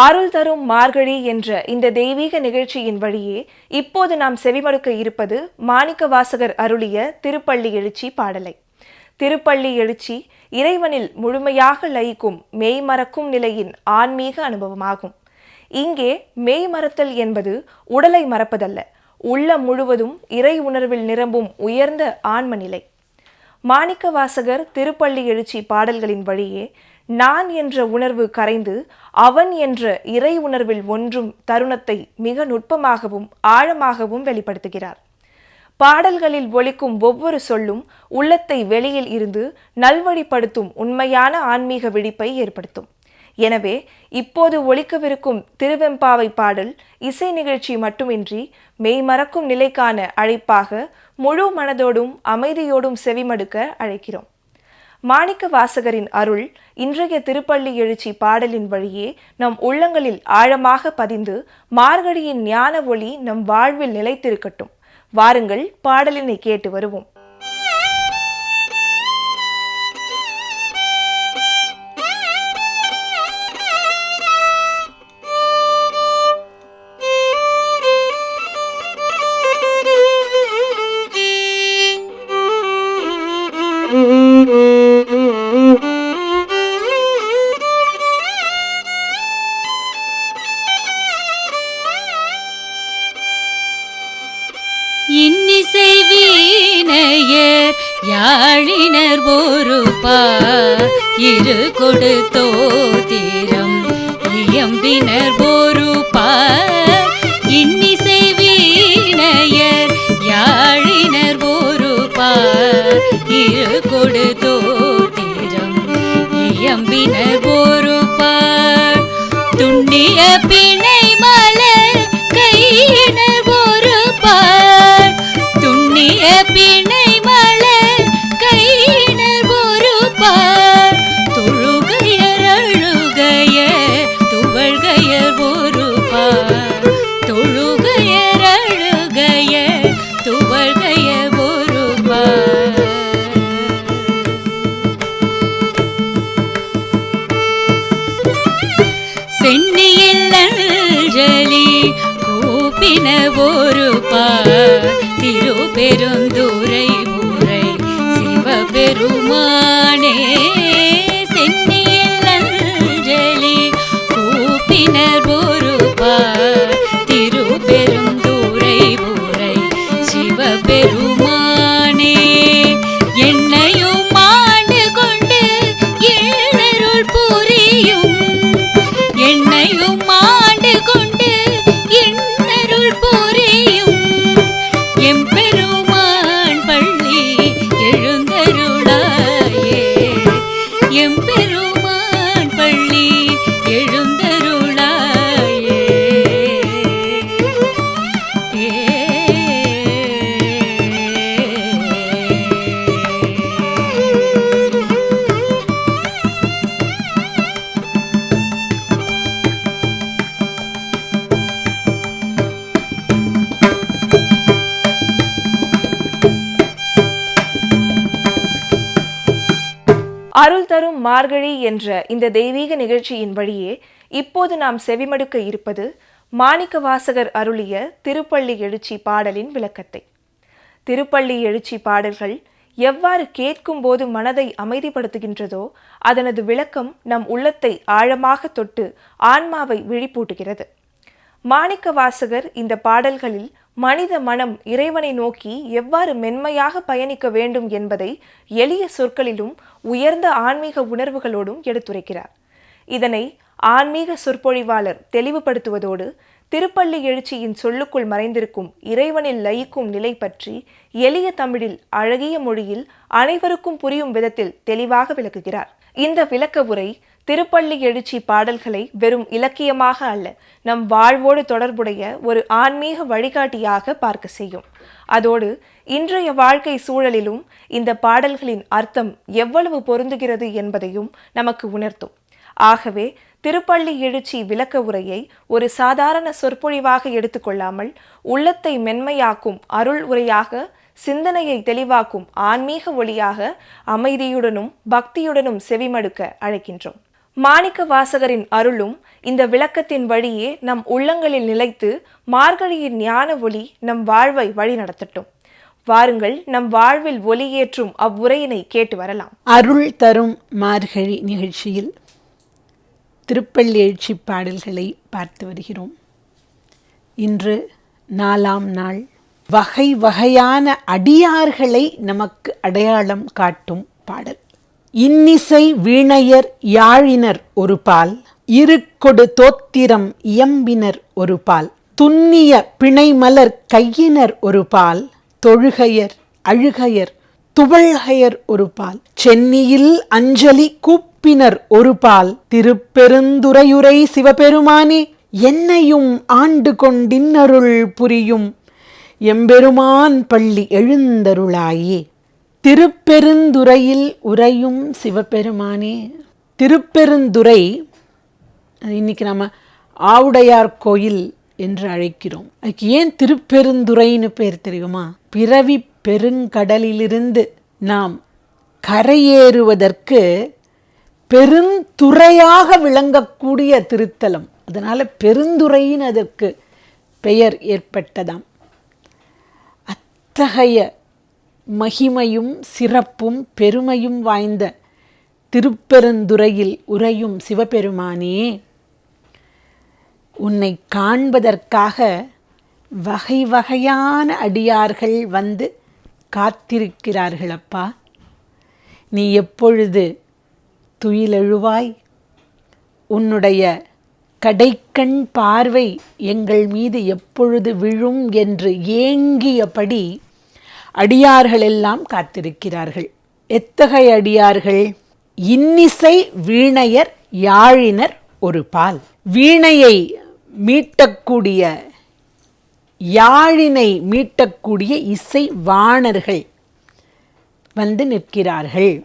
அருள் தரும் மார்கழி என்ற இந்த தெய்வீக நிகழ்ச்சியின் வழியே இப்போது நாம் செவிமடுக்க இருப்பது மாணிக்க வாசகர் அருளிய திருப்பள்ளி எழுச்சி பாடலை. திருப்பள்ளி எழுச்சி இறைவனில் முழுமையாக லயிக்கும் மெய்மறக்கும் நிலையின் ஆன்மீக அனுபவமாகும். இங்கே மெய் மறத்தல் என்பது உடலை மறப்பதல்ல உள்ளம் முழுவதும் இறை உணர்வில் நிரம்பும் உயர்ந்த ஆன்ம நிலை. மாணிக்க வாசகர் திருப்பள்ளி எழுச்சி பாடல்களின் வழியே நான் என்ற உணர்வு கரைந்து அவன் என்ற இறை உணர்வில் ஒன்றும் தருணத்தை மிக நுட்பமாகவும் ஆழமாகவும் வெளிப்படுத்துகிறார். பாடல்களில் ஒலிக்கும் ஒவ்வொரு சொல்லும் உள்ளத்தை வெளியில் இருந்து நல்வழிப்படுத்தும் உண்மையான ஆன்மீக விழிப்பை ஏற்படுத்தும். எனவே இப்போது ஒலிக்கவிருக்கும் திருவெம்பாவை பாடல் இசை நிகழ்ச்சி மட்டுமின்றி மெய்மறக்கும் நிலைக்கான அழைப்பாக முழு மனதோடும் அமைதியோடும் செவிமடுக்க அழைக்கிறோம். மாணிக்க வாசகரின் அருள் இன்றைய திருப்பள்ளி எழுச்சி பாடலின் வழியே நம் உள்ளங்களில் ஆழமாக பதிந்து மார்கழியின் ஞான ஒளி நம் வாழ்வில் நிலைத்திருக்கட்டும். வாருங்கள் பாடலினை கேட்டு வருவோம். வீணையர் யாழினர் ஒருபா இரு கொடுத்தோ தீரம் இயம்பினர் ஒருபா இன்னிசை வீணையர் யாழினர் ஒருபா இரு கொடுத்தோ தீரம் இயம்பினர் கூப்பின ஒரு பாரு. பெருந்துரை ஊரை சிவபெருமானே. அருள் தரும் மார்கழி என்ற இந்த தெய்வீக நிகழ்ச்சியின் வழியே இப்போது நாம் செவிமடுக்க இருப்பது மாணிக்க வாசகர் அருளிய திருப்பள்ளி எழுச்சி பாடலின் விளக்கத்தை. திருப்பள்ளி எழுச்சி பாடல்கள் எவ்வாறு கேட்கும் போது மனதை அமைதிப்படுத்துகின்றதோ அதனது விளக்கம் நம் உள்ளத்தை ஆழமாக தொட்டு ஆன்மாவை விழிப்பூட்டுகிறது. மாணிக்க வாசகர் இந்த பாடல்களில் மனித மனம் இறைவனை நோக்கி எவ்வாறு மென்மையாக பயணிக்க வேண்டும் என்பதை எளிய சொற்களிலும் உயர்ந்த ஆன்மீக உணர்வுகளோடும் எடுத்துரைக்கிறார். இதனை ஆன்மீக சொற்பொழிவாளர் தெளிவுபடுத்துவதோடு திருப்பள்ளி எழுச்சியின் சொல்லுக்குள் மறைந்திருக்கும் இறைவனில் லயிக்கும் நிலை பற்றி எளிய தமிழில் அழகிய மொழியில் அனைவருக்கும் புரியும் விதத்தில் தெளிவாக விளக்குகிறார். இந்த விளக்க உரை திருப்பள்ளி எழுச்சி பாடல்களை வெறும் இலக்கியமாக அல்ல நம் வாழ்வோடு தொடர்புடைய ஒரு ஆன்மீக வழிகாட்டியாக பார்க்க செய்யும். அதோடு இன்றைய வாழ்க்கை சூழலிலும் இந்த பாடல்களின் அர்த்தம் எவ்வளவு பொருந்துகிறது என்பதையும் நமக்கு உணர்த்தும். ஆகவே திருப்பள்ளி எழுச்சி விளக்க உரையை ஒரு சாதாரண சொற்பொழிவாக எடுத்துக்கொள்ளாமல் உள்ளத்தை மென்மையாக்கும் அருள் உரையாக சிந்தனையை தெளிவாக்கும் ஆன்மீக ஒளியாக அமைதியுடனும் பக்தியுடனும் செவிமடுக்க அழைக்கின்றோம். மாணிக்க வாசகரின் அருளும் இந்த விளக்கத்தின் வழியே நம் உள்ளங்களில் நிலைத்து மார்கழியின் ஞான ஒளி நம் வாழ்வை வழிநடத்தட்டும். வாருங்கள் நம் வாழ்வில் ஒளியேற்றும் அவ்வுரையினை கேட்டு வரலாம். அருள் தரும் மார்கழி நிகழ்ச்சியில் திருப்பள்ளி எழுச்சி பாடல்களை பார்த்து வருகிறோம். இன்று நாலாம் நாள். வகை வகையான அடியார்களை நமக்கு அடையாளம் காட்டும் பாடல். இன்னிசை வீணையர் யாழினர் ஒரு பால் இருக்கொடு தோத்திரம் இயம்பினர் ஒரு பால் துன்னிய பிணைமலர் கையினர் ஒரு பால் தொழுகையர் அழுகையர் துவழ்கையர் ஒரு பால் சென்னியில் அஞ்சலி கூப்பினர் ஒரு பால் திருப்பெருந்துறையுரை சிவபெருமானே என்னையும் ஆண்டு கொண்டின்னருள் புரியும் எம்பெருமான் பள்ளி எழுந்தருளாயே. திருப்பெருந்துறையில் உறையும் சிவபெருமானே. திருப்பெருந்துறை இன்னைக்கு நம்ம ஆவுடையார் கோயில் என்று அழைக்கிறோம். அதுக்கு ஏன் திருப்பெருந்துறைன்னு பேர் தெரியுமா? பிறவி பெருங்கடலிலிருந்து நாம் கரையேறுவதற்கு பெருந்துறையாக விளங்கக்கூடிய திருத்தலம். அதனால் பெருந்துறையின் அதற்கு பெயர் ஏற்பட்டதாம். அத்தகைய மகிமையும் சிறப்பும் பெருமையும் வாய்ந்த திருப்பெருந்துறையில் உறையும் சிவபெருமானே உன்னை காண்பதற்காக வகை வகையான அடியார்கள் வந்து காத்திருக்கிறார்களப்பா. நீ எப்பொழுது துயிலெழுவாய்? உன்னுடைய கடைக்கண் பார்வை எங்கள் மீது எப்பொழுது விழும் என்று ஏங்கியபடி அடியார்கள் எல்லாம் காத்திருக்கிறார்கள். எத்தகைய அடியார்கள்? இன்னிசை வீணையர் யாழினர் ஒரு பால். வீணையை மீட்டக்கூடிய யாழினை மீட்டக்கூடிய இசை வாணர்கள் வந்து நிற்கிறார்கள்.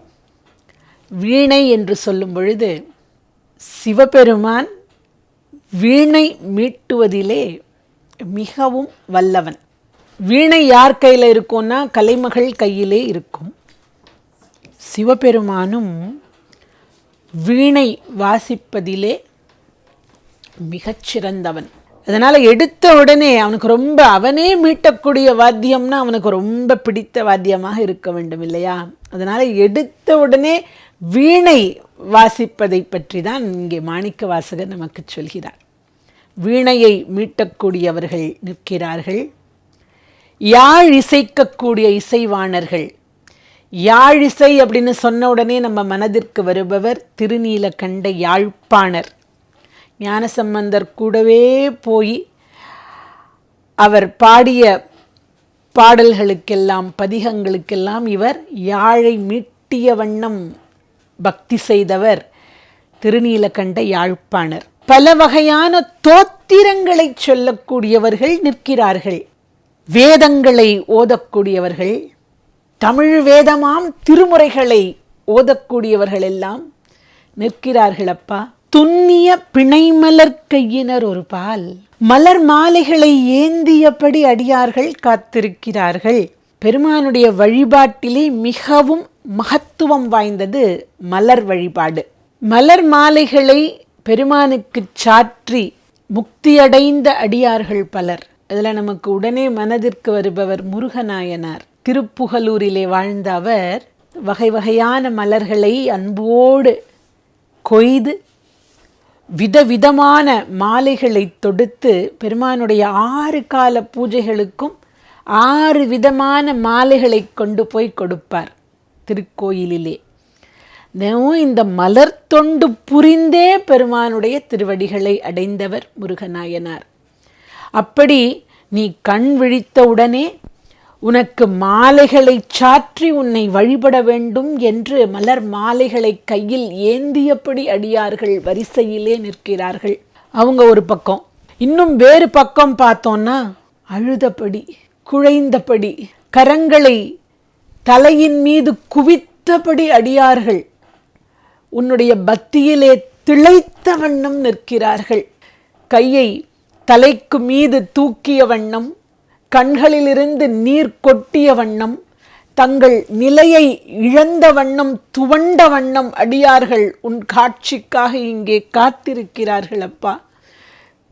வீணை என்று சொல்லும் பொழுது சிவபெருமான் வீணை மீட்டுவதிலே மிகவும் வல்லவன். வீணை யார் கையில் இருக்கும்னா கலைமகள் கையிலே இருக்கும். சிவபெருமானும் வீணை வாசிப்பதிலே மிகச்சிறந்தவன். அதனால் எடுத்த உடனே அவனுக்கு ரொம்ப அவனே மீட்டக்கூடிய வாத்தியம்னா அவனுக்கு ரொம்ப பிடித்த வாத்தியமாக இருக்க வேண்டும் இல்லையா? அதனால் எடுத்த உடனே வீணை வாசிப்பதை பற்றி தான் இங்கே மாணிக்க வாசகர் நமக்கு சொல்கிறார். வீணையை மீட்டக்கூடியவர்கள் நிற்கிறார்கள். யாழ் இசைக்கக்கூடிய இசைவாணர்கள். யாழ் இசை அப்படின்னு சொன்ன உடனே நம்ம மனதிற்கு வருபவர் திருநீலகண்ட யாழ்ப்பாணர். ஞானசம்பந்தர் கூடவே போய் அவர் பாடிய பாடல்களுக்கெல்லாம் பதிகங்களுக்கெல்லாம் இவர் யாழை மீட்டிய வண்ணம் பக்தி செய்தவர் திருநீலகண்ட யாழ்ப்பாணர். பல வகையான தோத்திரங்களை சொல்லக்கூடியவர்கள் நிற்கிறார்கள். வேதங்களை ஓதக்கூடியவர்கள் தமிழ் வேதமாம் திருமுறைகளை ஓதக்கூடியவர்கள் எல்லாம் நிற்கிறார்கள் அப்பா துன்னிய பிணைமலர் கையினர் ஒரு பால் மலர் மாலைகளை ஏந்தியபடி அடியார்கள் காத்திருக்கிறார்கள். பெருமானுடைய வழிபாட்டிலே மிகவும் மகத்துவம் வாய்ந்தது மலர் வழிபாடு. மலர் மாலைகளை பெருமானுக்கு சாற்றி முக்தியடைந்த அடியார்கள் பலர். அதில் நமக்கு உடனே மனதிற்கு வருபவர் முருகநாயனார். திருப்புகலூரிலே வாழ்ந்த அவர் வகை வகையான மலர்களை அன்போடு கொய்து விதவிதமான மாலைகளை தொடுத்து பெருமானுடைய ஆறு கால பூஜைகளுக்கும் ஆறு விதமான மாலைகளை கொண்டு போய் கொடுப்பார் திருக்கோயிலிலே. தினமும் இந்த மலர் தொண்டு புரிந்தே பெருமானுடைய திருவடிகளை அடைந்தவர் முருகநாயனார். அப்படி நீ கண் விழித்தவுடனே உனக்கு மாலைகளை சாற்றி உன்னை வழிபட வேண்டும் என்று மலர் மாலைகளை கையில் ஏந்தியபடி அடியார்கள் வரிசையிலே நிற்கிறார்கள். அவங்க ஒரு பக்கம். இன்னும் வேறு பக்கம் பார்த்தோன்னா அழுதபடி குழைந்தபடி கரங்களை தலையின் மீது குவித்தபடி அடியார்கள் உன்னுடைய பக்தியிலே திளைத்த வண்ணம் நிற்கிறார்கள். கையை தலைக்கு மீது தூக்கிய வண்ணம் கண்களிலிருந்து நீர் கொட்டிய வண்ணம் தங்கள் நிலையை இழந்த வண்ணம் துவண்ட வண்ணம் அடியார்கள் உன் காட்சிக்காக இங்கே காத்திருக்கிறார்கள் அப்பா.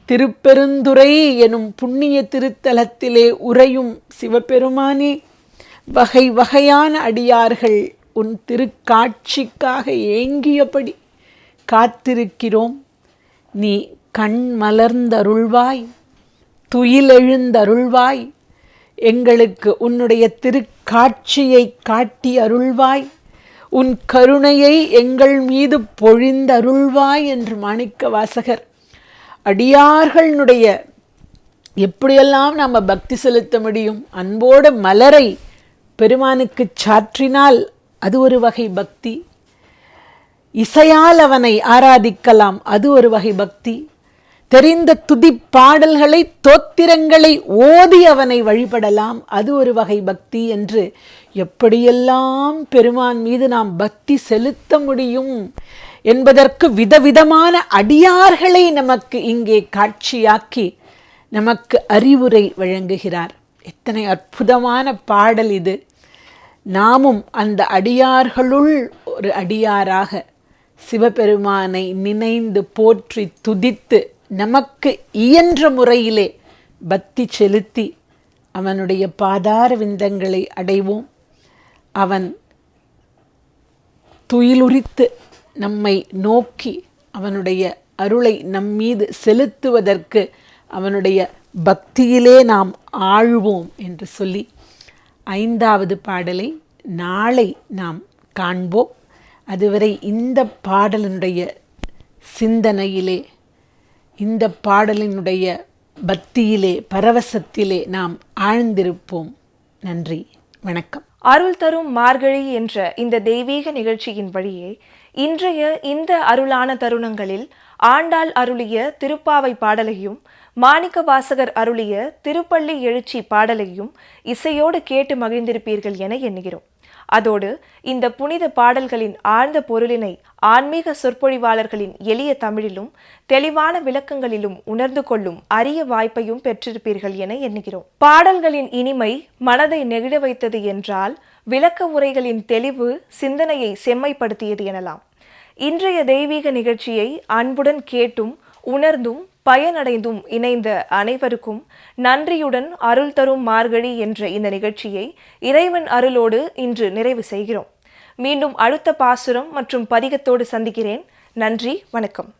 திருப்பெருந்துறை எனும் புண்ணிய திருத்தலத்திலே உறையும் சிவபெருமானே வகை வகையான அடியார்கள் உன் திருக்காட்சிக்காக ஏங்கியபடி காத்திருக்கிறோம். நீ கண் மலர்ந்தருள்வாய் துயிலெழுந்தருள்வாய் எங்களுக்கு உன்னுடைய திருக்காட்சியை காட்டி அருள்வாய் உன் கருணையை எங்கள் மீது பொழிந்தருள்வாய் என்று மாணிக்க வாசகர். அடியார்களுடைய எப்படியெல்லாம் நாம் பக்தி செலுத்த முடியும் அன்போட மலரை பெருமானுக்கு சாற்றினால் அது ஒரு வகை பக்தி. இசையால் அவனை ஆராதிக்கலாம் அது ஒரு வகை பக்தி. தெரிந்த துதி பாடல்களை தோத்திரங்களை ஓதி அவனை வழிபடலாம். அது ஒரு வகை பக்தி என்று எப்படியெல்லாம் பெருமான் மீது நாம் பக்தி செலுத்த முடியும் என்பதற்கு விதவிதமான அடியார்களை நமக்கு இங்கே காட்சியாக்கி நமக்கு அறிவுரை வழங்குகிறார். எத்தனை அற்புதமான பாடல் இது. நாமும் அந்த அடியார்களுள் ஒரு அடியாராக சிவபெருமானை நினைந்து போற்றி துதித்து நமக்கு இயன்ற முறையிலே பக்தி செலுத்தி அவனுடைய பாதார விந்தங்களை அடைவோம். அவன் துயிலுரித்து நம்மை நோக்கி அவனுடைய அருளை நம்மீது செலுத்துவதற்கு அவனுடைய பக்தியிலே நாம் ஆழ்வோம் என்று சொல்லி ஐந்தாவது பாடலை நாளை நாம் காண்போம். அதுவரை இந்த பாடலினுடைய சிந்தனையிலே இந்த பாடலினுடைய பக்தியிலே பரவசத்திலே நாம் ஆழ்ந்திருப்போம். நன்றி. வணக்கம். அருள் தரும் மார்கழி என்ற இந்த தெய்வீக நிகழ்ச்சியின் வழியே இன்றைய இந்த அருளான தருணங்களில் ஆண்டாள் அருளிய திருப்பாவை பாடலையும் மாணிக்க வாசகர் அருளிய திருப்பள்ளி எழுச்சி பாடலையும் இசையோடு கேட்டு மகிழ்ந்திருப்பீர்கள் என எண்ணுகிறோம். அதோடு இந்த புனித பாடல்களின் ஆழ்ந்த பொருளினை ஆன்மீக சொற்பொழிவாளர்களின் எளிய தமிழிலும் தெளிவான விளக்கங்களிலும் உணர்ந்து கொள்ளும் அரிய வாய்ப்பையும் பெற்றிருப்பீர்கள் என எண்ணுகிறோம். பாடல்களின் இனிமை மனதை நெகிழ வைத்தது என்றால் விளக்க உரைகளின் தெளிவு சிந்தனையை செம்மைப்படுத்தியது எனலாம். இன்றைய தெய்வீக நிகழ்ச்சியை அன்புடன் கேட்டும் உணர்ந்தும் பயனடைந்தும் இணைந்த அனைவருக்கும் நன்றியுடன் அருள் தரும் மார்கழி என்ற இந்த நிகழ்ச்சியை இறைவன் அருளோடு இன்று நிறைவு செய்கிறோம். மீண்டும் அடுத்த பாசுரம் மற்றும் பதிகத்தோடு சந்திக்கிறேன். நன்றி வணக்கம்.